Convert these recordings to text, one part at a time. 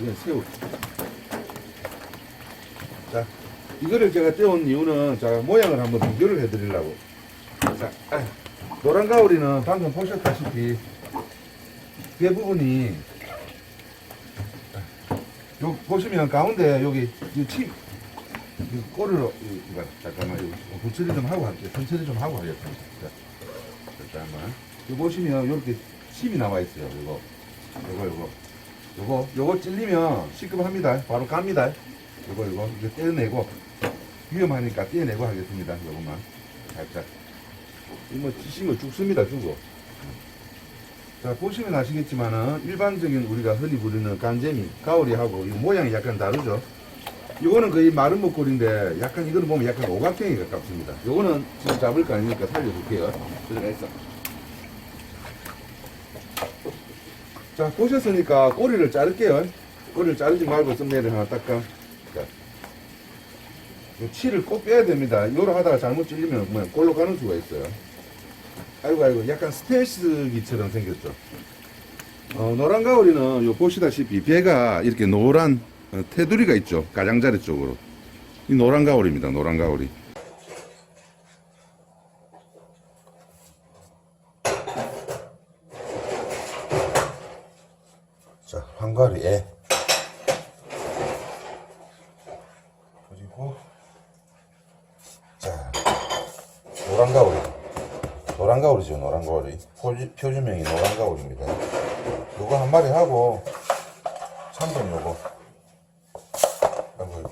이건 새우. 자, 이거를 제가 떼온 이유는 자 모양을 한번 비교를 해드리려고. 자, 아, 노란 가오리는 방금 보셨다시피 배 부분이 요 보시면 가운데 여기 이 침, 이 꼬리로 이- 이거 잠깐만 이거 부처리 좀 하고 할게요. 천처리 좀 하고 하겠습니다. 자, 잠깐만. 요 보시면 이렇게 침이 나와 있어요. 이거, 요거, 요거, 요거, 요거 찔리면 시급합니다. 바로 갑니다. 요거, 요거 이거 떼어내고 위험하니까 떼어내고 하겠습니다. 요것만 살짝. 이뭐 찌시면 죽습니다. 죽어. 자 보시면 아시겠지만은 일반적인 우리가 흔히 부르는 간재미, 가오리하고 이 모양이 약간 다르죠. 요거는 거의 마른 목걸인데 약간 이거는 보면 약간 오각형에 가깝습니다. 요거는 지금 잡을 거 아니니까 살려줄게요. 들어가 있어. 자 보셨으니까 꼬리를 자를게요. 꼬리를 자르지 말고 썸네일을 하나 닦아. 자. 요 치를 꼭 빼야 됩니다. 요로 하다가 잘못 찔리면 뭐 골로 가는 수가 있어요. 아이고 아이고 약간 스텔스기처럼 생겼죠. 어, 노란 가오리는 요 보시다시피 배가 이렇게 노란 어, 테두리가 있죠. 가장자리 쪽으로. 이 노란 가오리입니다. 노란 가오리. 자, 황가리 애. 그리고 자, 노란 가오리. 노란 가오리죠, 노란 가오리. 표지, 표지명이 노란 가오리입니다. 요거 한 마리 하고, 참돔 요거. 아이고,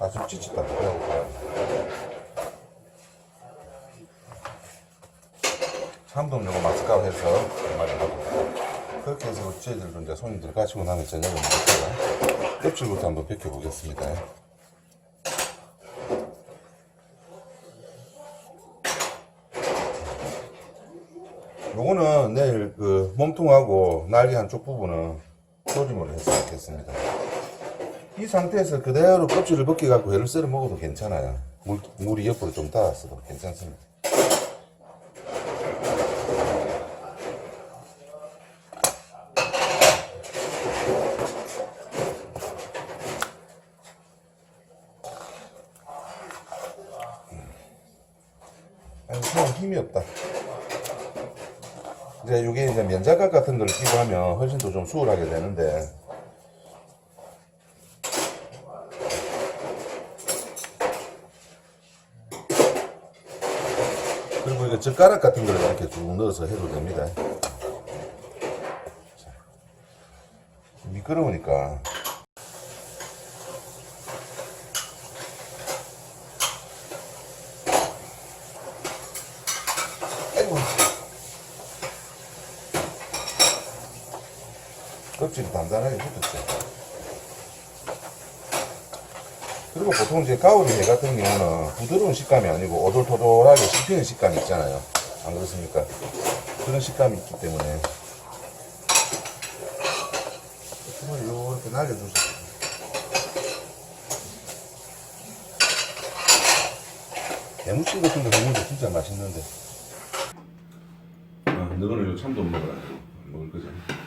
아주 찌릿다. 배고파요. 참돔 요거 마스카로 해서 한 마리 하고. 그렇게 해서 저희들도 이제 손님들 가지고 나면 저녁을 먹다가 껍질부터 한번 벗겨보겠습니다. 요거는 내일 그 몸통하고 날개 한쪽 부분은 조림으로 해서 먹겠습니다. 이 상태에서 그대로 껍질을 벗겨갖고 회를 썰어 먹어도 괜찮아요. 물, 물이 옆으로 좀 닿았어도 괜찮습니다. 아니, 손 힘이 없다. 이제 이게 이제 면자각 같은 걸 끼고 하면 훨씬 더 좀 수월하게 되는데 그리고 이거 젓가락 같은 걸 이렇게 쭉 넣어서 해도 됩니다. 자, 미끄러우니까 껍질이 단단하게 붙었죠. 그리고 보통 이제 가오리 회 같은 경우는 부드러운 식감이 아니고 오돌토돌하게 씹히는 식감이 있잖아요. 안 그렇습니까? 그런 식감이 있기 때문에 손을 이렇게 날려주세요. 대무침 같은 거 먹는 게 진짜 맛있는데. 아, 너는 이거 참돔 먹어라. 먹을. 자,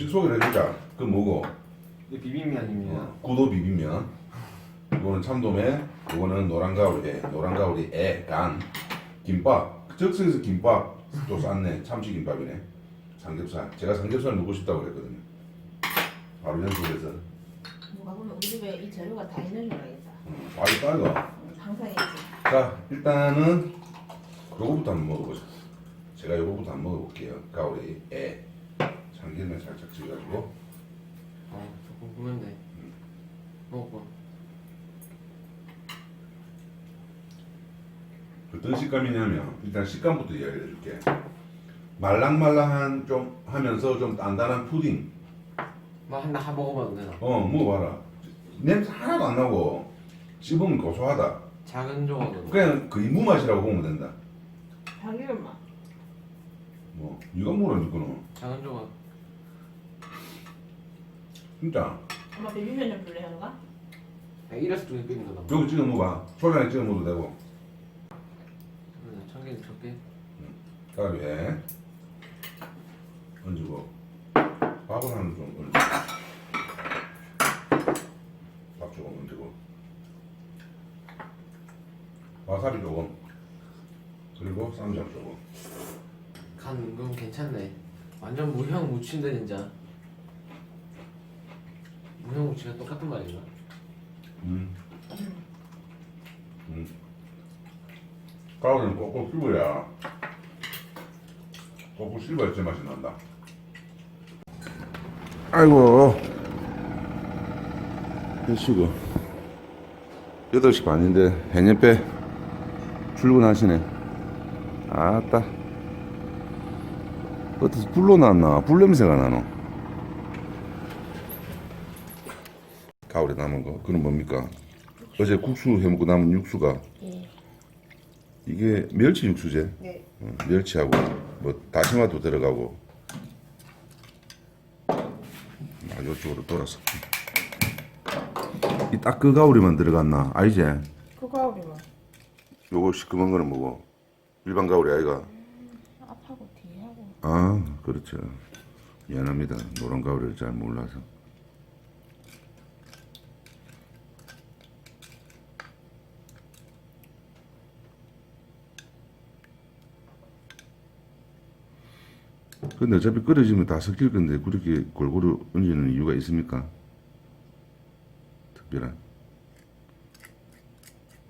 음식 소개를 해주자. 그건 뭐고? 이게 비빔면입니다. 구도 비빔면. 이거는 참돔에, 이거는 노란가오리, 노란가오리 애, 간, 김밥. 즉석에서 김밥 또 쌌네. 참치 김밥이네. 삼겹살. 제가 삼겹살 먹고 싶다고 그랬거든요. 바로 연습해서. 누가 보면 우리 집에 이 재료가 다 있는 줄 알겠다. 음, 아이 빨가. 항상 있지. 자, 일단은 요거부터 한번 먹어보자. 제가 요거부터 한번 먹어볼게요. 가오리 애. 참기름에 살짝 찍어가지고. 아, 조금 보면 돼. 먹어. 어떤 식감이냐면 일단 식감부터 이야기해 줄게. 말랑말랑한 좀 하면서 좀 단단한 푸딩. 뭐 하나 한 먹어봐도 되나? 어, 먹어봐라. 냄새 하나도 안 나고 씹으면 고소하다. 작은 조각은 그냥 거의 무맛이라고 보면 된다. 참기름 맛. 뭐 이건 뭐라 이거는 작은 조각. 진짜 엄마 비빔면 좀 줄래 현가? 아, 이래서 좀 끓인 거다. 여기 찍어 먹어봐. 초장에 찍어 먹어도 되고. 참기름 적게. 가위에 얹고 밥을 하나 좀 얹어. 밥 조금 얹고 와사비 조금 그리고 쌈장 조금 간 은근 괜찮네. 완전 무형 무친데 진짜. 무형 무치가 똑같은 말인가? 음. 음. 가을에는 꼭꼭 씹어야 꼭꼭 씹어야 제 맛이 난다. 아이고. 해시고 8시 반인데 해녀배 출근하시네. 아따. 어디서 불로 났나? 불 냄새가 나노 가을에 남은 거? 그건 뭡니까? 어제 국수 해 먹고 남은 육수가? 예. 이게 멸치 육수제? 네. 어, 멸치하고 뭐 다시마도 들어가고. 아 이쪽으로 돌아서. 이딱그 가오리만 들어갔나? 아니지? 그거 우리만 요거 시큼한 거는 뭐고? 일반 가오리 아이가? 앞하고 뒤하고. 아 그렇죠. 미안합니다. 노란 가오리를 잘 몰라서 근데 어차피 끓여지면 다 섞일 건데 그렇게 골고루 얹는 이유가 있습니까? 특별한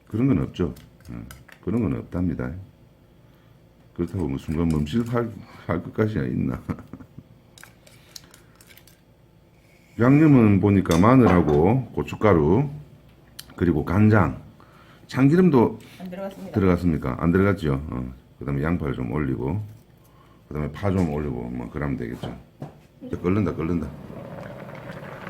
그런 건 없죠. 어, 그런 건 없답니다. 그렇다고 뭐 순간 멈칫할 할 것까지 있나? 양념은 보니까 마늘하고 고춧가루 그리고 간장, 참기름도 안 들어갔습니다. 들어갔습니까? 안 들어갔죠. 어. 그다음에 양파를 좀 올리고, 그다음에 파 좀 올리고 뭐 그러면 되겠죠. 이제 끓는다, 끓는다.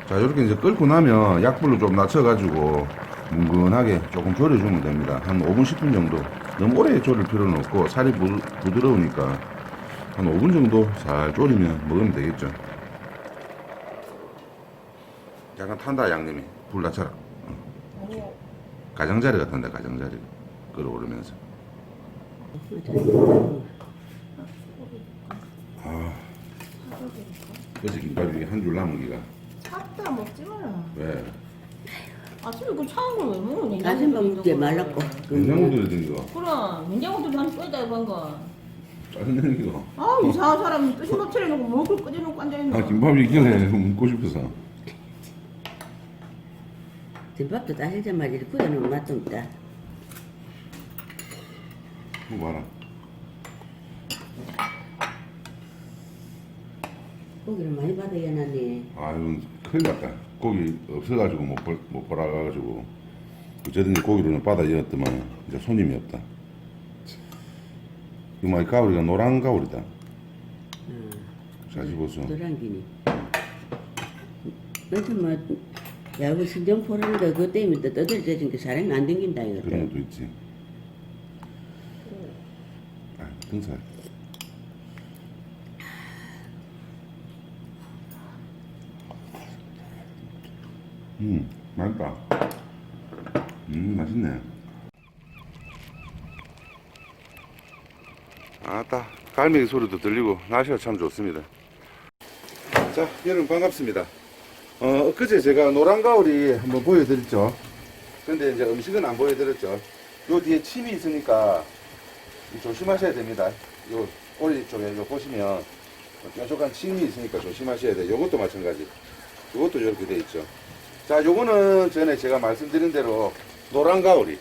자, 이렇게 이제 끓고 나면 약불로 좀 낮춰가지고 뭉근하게 조금 졸여주면 됩니다. 한 5분, 10분 정도. 너무 오래 졸일 필요는 없고 살이 부, 부드러우니까 한 5분 정도 잘 졸이면 먹으면 되겠죠. 약간 탄다 양념이 불 낮춰라. 가장자리가 탄다 가장자리가 끓어오르면서. 아, 어제 김밥이 한줄 남은 기가 샀다 먹지 마라. 왜? 아침에 그 차은 걸왜 먹어? 가슴 먹지 말라고. 냉장고들에 든 거, 그럼 냉장고도 난 빼다 이번 거. 짜증내는 기가. 아 이상한 사람 뜻이 못 차려놓고 먹을 끄져놓고 앉아있는 아 거. 김밥이 있길래 먹고 싶어서. 김밥도 따시자마자 이렇게 굳어놓으면 맛도 없다. 뭐 봐라. 고기를 많이 받아야 나네. 아유 큰일 났다. 고기 없어가지고 못, 벌, 못 벌어가지고 어쨌든 고기로는 바다 이었더만 이제 손님이 없다. 이 많이 가오리가 노란 가오리다. 어, 자주 보소. 노란 기니. 요즘 뭐, 야구 신정 포르는 거 그것 때문에 또 떠들져진 게 사람이 안 댕긴다 그런 이것도. 것도 있지. 아, 등살. 음, 맛있다. 음, 맛있네. 아따, 갈매기 소리도 들리고 날씨가 참 좋습니다. 자, 여러분 반갑습니다. 어, 엊그제 제가 노란 가오리 한번 보여드렸죠. 근데 이제 음식은 안 보여드렸죠. 요 뒤에 침이 있으니까 조심하셔야 됩니다. 요 꼬리 쪽에 요 보시면 뾰족한 침이 있으니까 조심하셔야 돼요. 요것도 마찬가지. 요것도 이렇게 돼 있죠. 자, 요거는 전에 제가 말씀드린 대로 노란 가오리.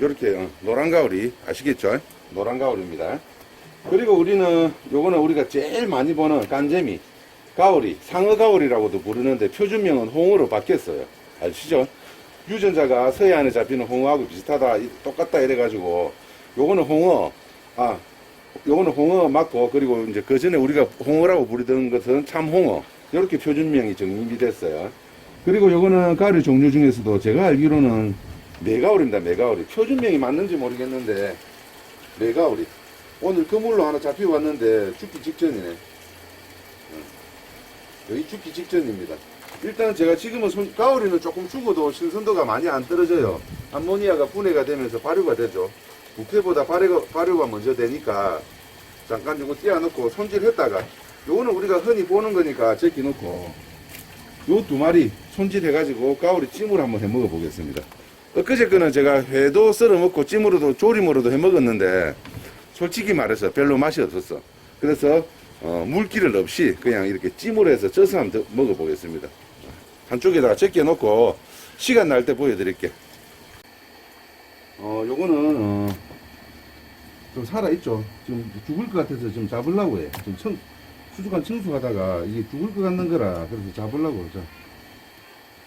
요렇게 어, 노란 가오리 아시겠죠? 노란 가오리입니다. 그리고 우리는 요거는 우리가 제일 많이 보는 깐재미 가오리, 상어 가오리라고도 부르는데 표준명은 홍어로 바뀌었어요. 아시죠? 유전자가 서해안에 잡히는 홍어하고 비슷하다, 이- 똑같다 이래가지고 요거는 홍어, 아, 요거는 홍어 맞고 그리고 이제 그 전에 우리가 홍어라고 부르던 것은 참홍어 이렇게 표준명이 정립이 됐어요. 그리고 요거는 가오리 종류 중에서도 제가 알기로는 메가오리입니다. 메가오리 표준명이 맞는지 모르겠는데 메가오리 오늘 그물로 하나 잡히고 왔는데 죽기 직전이네. 여기 죽기 직전입니다. 일단 제가 지금은 손, 가오리는 조금 죽어도 신선도가 많이 안 떨어져요. 암모니아가 분해가 되면서 발효가 되죠. 부패보다 발효가, 발효가 먼저 되니까 잠깐 이거 띄워놓고 손질했다가 요거는 우리가 흔히 보는 거니까 제끼 놓고 요 두 마리 손질해가지고 가오리 찜으로 한번 해 먹어 보겠습니다. 엊그제 거는 제가 회도 썰어 먹고 찜으로도 조림으로도 해 먹었는데 솔직히 말해서 별로 맛이 없었어. 그래서 어, 물기를 없이 그냥 이렇게 찜으로 해서 쪄서 한번 더 먹어 보겠습니다. 한쪽에다가 제껴 놓고 시간 날 때 보여드릴게. 어, 요거는 어, 좀 살아 있죠. 지금 죽을 것 같아서 지금 잡으려고 해. 지금 청, 수족관 청소하다가 이게 죽을 것 같는 거라 그래서 잡으려고 자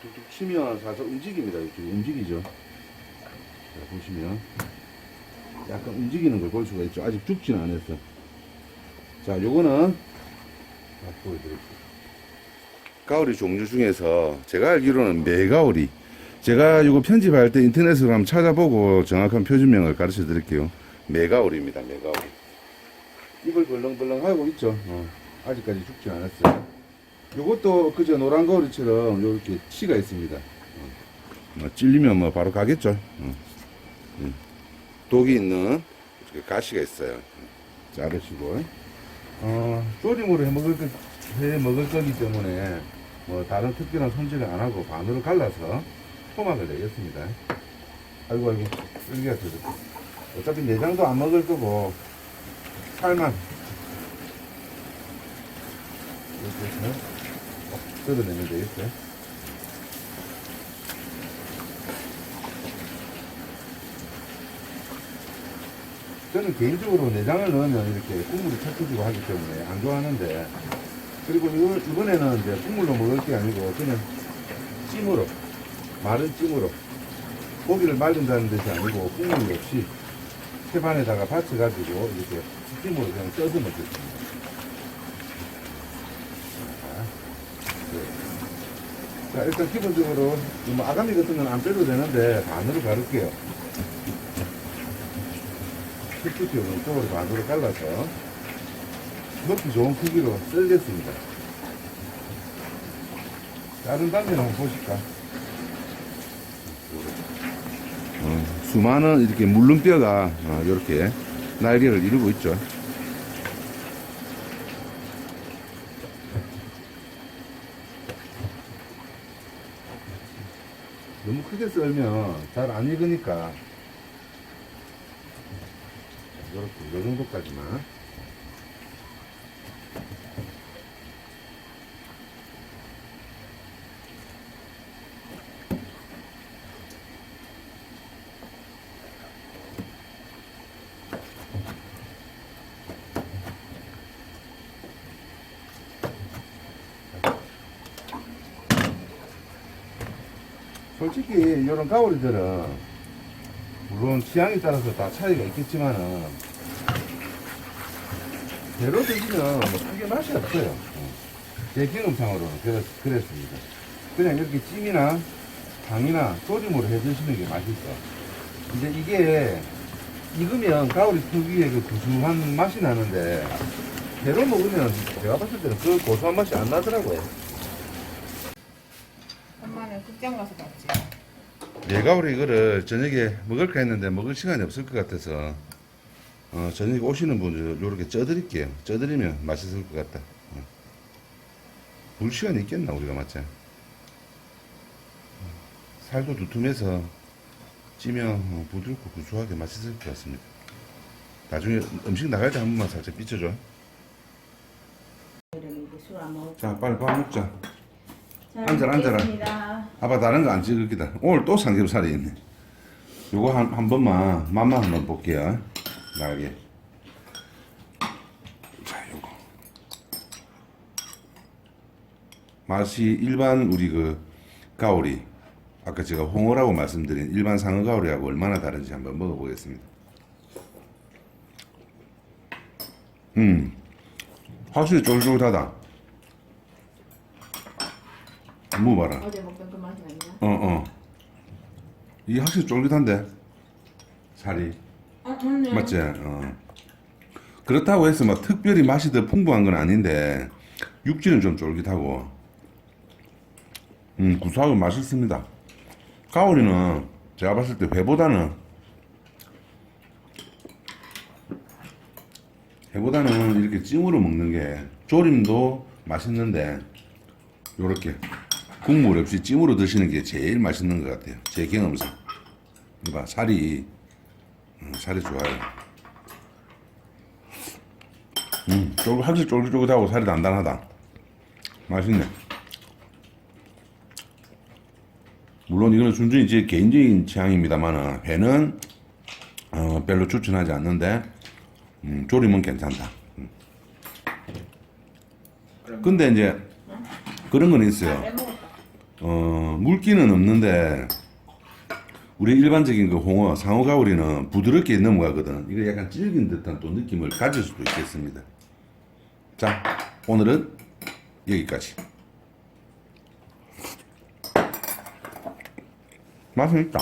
툭툭 치면 살살 움직입니다. 이렇게 움직이죠. 자, 보시면 약간 움직이는 걸 볼 수가 있죠. 아직 죽지는 않았어. 자, 요거는 자, 보여드릴게요. 가오리 종류 중에서 제가 알기로는 매가오리. 제가 이거 편집할 때 인터넷으로 한번 찾아보고 정확한 표준명을 가르쳐 드릴게요. 매가오리입니다. 매가오리. 입을 벌렁벌렁 하고 있죠. 어, 아직까지 죽지 않았어요. 요것도 그저 노란 거오리처럼 이렇게 치가 있습니다. 어, 뭐 찔리면 뭐 바로 가겠죠. 어. 음. 독이 있는 이렇게 가시가 있어요. 자르시고. 어, 조림으로 해 먹을 거, 해 먹을 거기 때문에 뭐 다른 특별한 손질을 안 하고 반으로 갈라서 토막을 내겠습니다. 아이고 아이고 여기가 더 어차피 내장도 안 먹을 거고 살만 이렇게 해서 뜯어내면 되겠어요. 저는 개인적으로 내장을 넣으면 이렇게 국물이 찰지고 하기 때문에 안 좋아하는데 그리고 이번에는 이제 국물로 먹을 게 아니고 그냥 찜으로 마른 찜으로 고기를 말린다는 것이 아니고 국물 없이 채반에다가 받쳐가지고 이렇게 찜으로 그냥 떠서 먹겠습니다. 자, 네. 자, 일단 기본적으로 뭐 아가미 같은 건 안 빼도 되는데 반으로 가를게요. 식구티오는 쪽으로 반으로 잘라서 먹기 좋은 크기로 썰겠습니다. 다른 단면 한번 보실까? 어, 수많은 이렇게 물름뼈가 어, 이렇게 날개를 이루고 있죠. 크게 썰면 잘 안 익으니까. 이렇게 요 정도까지만 솔직히 이런 가오리들은 물론 취향에 따라서 다 차이가 있겠지만은 배로 드시면 뭐 크게 맛이 없어요. 어. 제 경험상으로는 그랬, 그랬습니다. 그냥 이렇게 찜이나 당이나 조림으로 해 드시는 게 맛있어. 이제 이게 익으면 가오리 특유의 그 구수한 맛이 나는데 배로 먹으면 제가 봤을 때는 그 고소한 맛이 안 나더라고요. 극장 가서 봤지. 내가오리 이거를 저녁에 먹을까 했는데 먹을 시간이 없을 것 같아서 어, 저녁에 오시는 분들 요렇게 쪄드릴게요. 쪄드리면 맛있을 것 같다. 어. 물 시간이 있겠나 우리가 맞지? 어, 살도 두툼해서 찌면 어, 부드럽고 구수하게 맛있을 것 같습니다. 나중에 음식 나갈 때 한 번만 살짝 비춰줘. 자 빨리 밥 먹자. 잘 앉아라, 앉아라. 먹겠습니다. 아빠 다른 거 안 찍을 기다. 오늘 또 삼겹살이 있네. 요거 한, 한 번만 맛만 한번 볼게요. 날개. 자, 요거. 맛이 일반 우리 그 가오리. 아까 제가 홍어라고 말씀드린 일반 상어 가오리하고 얼마나 다른지 한번 먹어보겠습니다. 음, 확실히 쫄쫄하다. 먹어봐라. 어제 먹던 그 맛이 나냐? 어, 어. 이게 확실히 쫄깃한데? 살이. 아, 맞네. 맞지? 어. 그렇다고 해서 막 특별히 맛이 더 풍부한 건 아닌데, 육질은 좀 쫄깃하고, 음, 구수하고 맛있습니다. 가오리는 제가 봤을 때 회보다는 회보다는 이렇게 찜으로 먹는 게 조림도 맛있는데 요렇게 국물 없이 찜으로 드시는 게 제일 맛있는 것 같아요. 제 경험상. 이봐 살이 음, 살이 좋아요. 음, 쫄 확실히 쫄깃쫄깃하고 살이 단단하다. 맛있네. 물론 이거는 순전히 제 개인적인 취향입니다만 회는 어, 별로 추천하지 않는데 음, 조림은 괜찮다. 음. 근데 이제 그런 건 있어요. 어, 물기는 없는데 우리 일반적인 그 홍어 상어 가오리는 부드럽게 넘어가거든. 이거 약간 질긴 듯한 또 느낌을 가질 수도 있겠습니다. 자, 오늘은 여기까지. 맛은 있다.